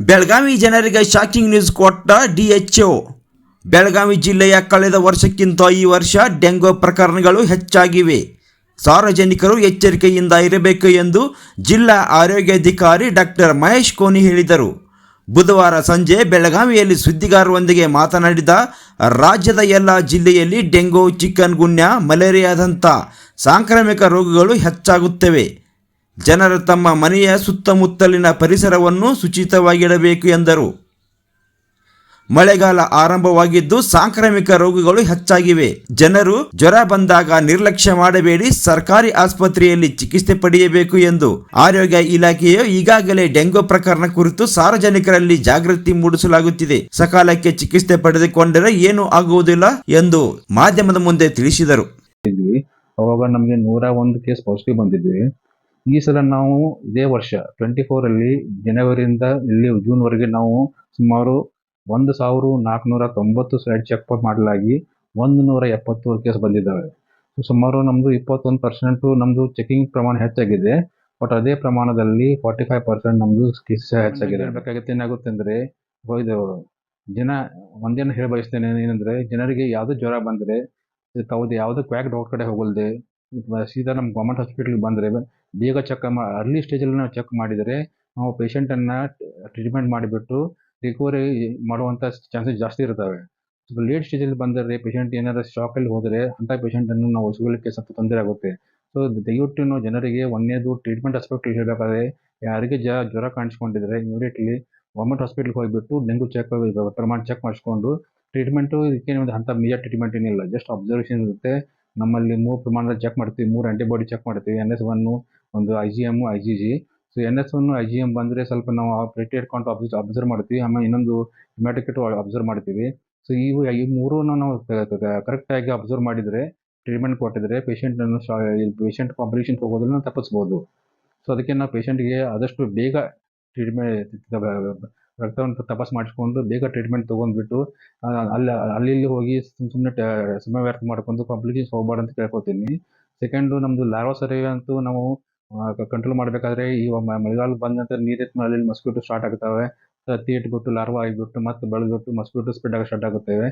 ಬೆಳಗಾವಿ ಜನರಿಗೆ shocking news ಕೊಟ್ಟ DHO Belagavi ಜಿಲ್ಲೆಯ ಕಳೆದ ವರ್ಷಕ್ಕಿಂತ ಈ ವರ್ಷ ಡೆಂಗು ಪ್ರಕರಣಗಳು ಹೆಚ್ಚಾಗಿವೆ. ಸಾರ್ವಜನಿಕರು ಎಚ್ಚರಿಕೆಯಿಂದ ಇರಬೇಕು ಎಂದು ಜಿಲ್ಲಾ ಆರೋಗ್ಯಾಧಿಕಾರಿ ಡಾಕ್ಟರ್ ಮಹೇಶ್ ಕೋನಿ ಹೇಳಿದರು. ಬುಧವಾರ ಸಂಜೆ ಬೆಳಗಾವಿಯಲ್ಲಿ ಸುದ್ದಿಗಾರರೊಂದಿಗೆ ಮಾತನಾಡಿದ ರಾಜ್ಯದ ಎಲ್ಲ ಜಿಲ್ಲೆಯಲ್ಲಿ ಡೆಂಗು ಚಿಕನ್, ಗುನ್ಯಾ, ಮಲೇರಿಯಾದಂಥ ಸಾಂಕ್ರಾಮಿಕ ರೋಗಗಳು ಹೆಚ್ಚಾಗುತ್ತವೆ. ಜನರು ತಮ್ಮ ಮನೆಯ ಸುತ್ತಮುತ್ತಲಿನ ಪರಿಸರವನ್ನು ಶುಚಿತವಾಗಿಡಬೇಕು ಎಂದರು. ಮಳೆಗಾಲ ಆರಂಭವಾಗಿದ್ದು ಸಾಂಕ್ರಾಮಿಕ ರೋಗಗಳು ಹೆಚ್ಚಾಗಿವೆ. ಜನರು ಜ್ವರ ಬಂದಾಗ ನಿರ್ಲಕ್ಷ್ಯ ಮಾಡಬೇಡಿ, ಸರ್ಕಾರಿ ಆಸ್ಪತ್ರೆಯಲ್ಲಿ ಚಿಕಿತ್ಸೆ ಪಡೆಯಬೇಕು ಎಂದು ಆರೋಗ್ಯ ಇಲಾಖೆಯು ಈಗಾಗಲೇ ಡೆಂಗು ಪ್ರಕರಣ ಕುರಿತು ಸಾರ್ವಜನಿಕರಲ್ಲಿ ಜಾಗೃತಿ ಮೂಡಿಸಲಾಗುತ್ತಿದೆ. ಸಕಾಲಕ್ಕೆ ಚಿಕಿತ್ಸೆ ಪಡೆದುಕೊಂಡರೆ ಏನೂ ಆಗುವುದಿಲ್ಲ ಎಂದು ಮಾಧ್ಯಮದ ಮುಂದೆ ತಿಳಿಸಿದರು. ಅವಾಗ ನಮಗೆ ನೂರ ಒಂದು ಕೇಸ್ ಪಾಸಿಟಿವ್ ಬಂದಿದ್ವಿ. ಈ ಸಲ ನಾವು ಇದೇ ವರ್ಷ ಟ್ವೆಂಟಿ ಫೋರಲ್ಲಿ ಜನವರಿಯಿಂದ ಇಲ್ಲಿ ಜೂನ್ವರೆಗೆ ನಾವು ಸುಮಾರು ಒಂದು ಸಾವಿರ ನಾಲ್ಕುನೂರ ತೊಂಬತ್ತು ಸೈಡ್ ಚೆಕ್ ಮಾಡಲಾಗಿ ಒಂದು ನೂರ ಎಪ್ಪತ್ತು ಕೇಸ್ ಬಂದಿದ್ದಾವೆ ಸುಮಾರು ನಮ್ಮದು ಇಪ್ಪತ್ತೊಂದು ಪರ್ಸೆಂಟು ನಮ್ಮದು ಚೆಕಿಂಗ್ ಪ್ರಮಾಣ ಹೆಚ್ಚಾಗಿದೆ. ಬಟ್ ಅದೇ ಪ್ರಮಾಣದಲ್ಲಿ ಫಾರ್ಟಿ ಫೈವ್ ಪರ್ಸೆಂಟ್ ನಮ್ಮದು ಕೇಸ್ ಹೆಚ್ಚಾಗಿದೆ. ಬೇಕಾಗುತ್ತೆ ಏನಾಗುತ್ತೆ ಅಂದರೆ ಇದು ಜನ ಒಂದೇನು ಹೇಳಿ ಬಯಸ್ತೇನೆ ಏನಂದರೆ ಜನರಿಗೆ ಯಾವುದೇ ಜ್ವರ ಬಂದರೆ ತಾವು ಯಾವುದೇ ಕ್ವ್ಯಾಕ್ ಡಾಕ್ಟರ್ ಕಡೆ ಹೋಗಲ್ದೆ ಸೀದಾ ನಮ್ಮ ಗೌರ್ಮೆಂಟ್ ಹಾಸ್ಪಿಟ್ಲಿಗೆ ಬಂದರೆ ಬೇಗ ಚೆಕ್ ಮಾ ಅರ್ಲಿ ಸ್ಟೇಜಲ್ಲಿ ನಾವು ಚೆಕ್ ಮಾಡಿದರೆ ನಾವು ಪೇಷಂಟನ್ನು ಟ್ರೀಟ್ಮೆಂಟ್ ಮಾಡಿಬಿಟ್ಟು ರಿಕವರಿ ಮಾಡುವಂಥ ಚಾನ್ಸಸ್ ಜಾಸ್ತಿ ಇರ್ತವೆ. ಸ್ವಲ್ಪ ಲೇಟ್ ಸ್ಟೇಜಲ್ಲಿ ಬಂದರೆ ಪೇಷಂಟ್ ಏನಾದ್ರು ಶಾಕಲ್ಲಿ ಹೋದರೆ ಅಂಥ ಪೇಷಂಟನ್ನು ನಾವು ಉಳಿಸ್ಕೊಳ್ಳಿಕ್ಕೆ ಸ್ವಲ್ಪ ತೊಂದರೆ ಆಗುತ್ತೆ. ಸೊ ದಯವಿಟ್ಟು ನಾವು ಜನರಿಗೆ ಒಂದನೇದು ಟ್ರೀಟ್ಮೆಂಟ್ ಆಸ್ಪೆಕ್ಟ್ ಹೇಳಬೇಕಾದ್ರೆ ಯಾರಿಗೆ ಜ ಜ್ವರ ಕಾಣಿಸ್ಕೊಂಡಿದ್ರೆ ಇಮಿಡಿಯೇಟ್ಲಿ ಗೌರ್ಮೆಂಟ್ ಹಾಸ್ಪಿಟ್ಲಿಗೆ ಹೋಗಿಬಿಟ್ಟು ಡೆಂಗು ಚೆಕ್ ಪ್ರಮಾಣ ಚೆಕ್ ಮಾಡಿಸ್ಕೊಂಡು ಟ್ರೀಟ್ಮೆಂಟು ಇದಕ್ಕೆ ಒಂದು ಅಂಥ ಮೇಜರ್ ಟ್ರೀಟ್ಮೆಂಟ್ ಏನಿಲ್ಲ ಜಸ್ಟ್ ಅಬ್ಸರ್ವೇಷನ್ ಇರುತ್ತೆ. ನಮ್ಮಲ್ಲಿ ಮೂರು ಪ್ರಮಾಣದಲ್ಲಿ ಚೆಕ್ ಮಾಡ್ತೀವಿ. ಮೂರು ಆ್ಯಂಟಿಬಾಡಿ ಚೆಕ್ ಮಾಡ್ತೀವಿ. ಎನ್ ಎಸ್ ಒನ್ನು ಒಂದು I G M I G G so N S one I G M ಬಂದರೆ ಸ್ವಲ್ಪ ನಾವು ಪ್ಲೇಟೆಡ್ ಇಟ್ಕೊಂಡು ಅಬ್ಸ್ ಅಬ್ಸರ್ವ್ ಮಾಡ್ತೀವಿ. ಆಮೇಲೆ ಇನ್ನೊಂದು ಹಿಮ್ಯಾಟಿಕೆಟ್ ಅಬ್ಸರ್ವ್ ಮಾಡ್ತೀವಿ. ಸೊ ಇವು ಈ ಮೂರನ್ನು ನಾವು ಕರೆಕ್ಟಾಗಿ ಅಬ್ಸರ್ವ್ ಮಾಡಿದರೆ ಟ್ರೀಟ್ಮೆಂಟ್ ಕೊಟ್ಟಿದ್ರೆ ಪೇಷಂಟನ್ನು ಶಾ ಪೇಷಂಟ್ ಕಾಂಪ್ಲಿಕೇಶನ್ ಹೋಗೋದನ್ನು ತಪ್ಪಿಸ್ಬೋದು. ಸೊ ಅದಕ್ಕೆ ನಾವು ಪೇಷಂಟ್ಗೆ ಆದಷ್ಟು ಬೇಗ ಟ್ರೀಟ್ಮೆಂಟ್ ರಕ್ತವನ್ನು ತಪಾಸ್ ಮಾಡಿಸ್ಕೊಂಡು ಬೇಗ ಟ್ರೀಟ್ಮೆಂಟ್ ತೊಗೊಂಡ್ಬಿಟ್ಟು ಅಲ್ಲಿ ಅಲ್ಲಿ ಇಲ್ಲಿ ಹೋಗಿ ಸುಮ್ಮ ಸುಮ್ಮನೆ ಸಮಯ ವ್ಯರ್ಥ ಮಾಡ್ಕೊಂಡು ಕಾಂಪ್ಲಿಕೇಶನ್ ಹೋಗ್ಬಾರ್ದು ಅಂತ ಕೇಳ್ಕೊತೀನಿ. ಸೆಕೆಂಡು ನಮ್ಮದು ಲಾರ್ವಾ ಸರಿ ಅಂತೂ ನಾವು ಕಂಟ್ರೋಲ್ ಮಾಡಬೇಕಾದ್ರೆ ಈ ಮಳೆಗಾಲ ಬಂದ ನಂತರ ನೀರಿತ್ತು ಅಲ್ಲಿ ಮಸ್ಕಿಟೋ ಸ್ಟಾರ್ಟ್ ಆಗ್ತವೆ ತತ್ತಿ ಇಟ್ಬಿಟ್ಟು ಲಾರ್ವಾ ಆಗಿಬಿಟ್ಟು, ಮತ್ತೆ ಬೆಳೆದ್ಬಿಟ್ಟು ಮಸ್ಕಿಟೋ ಸ್ಪ್ರೆಡ್ ಆಗಿ ಸ್ಟಾರ್ಟ್ ಆಗುತ್ತವೆ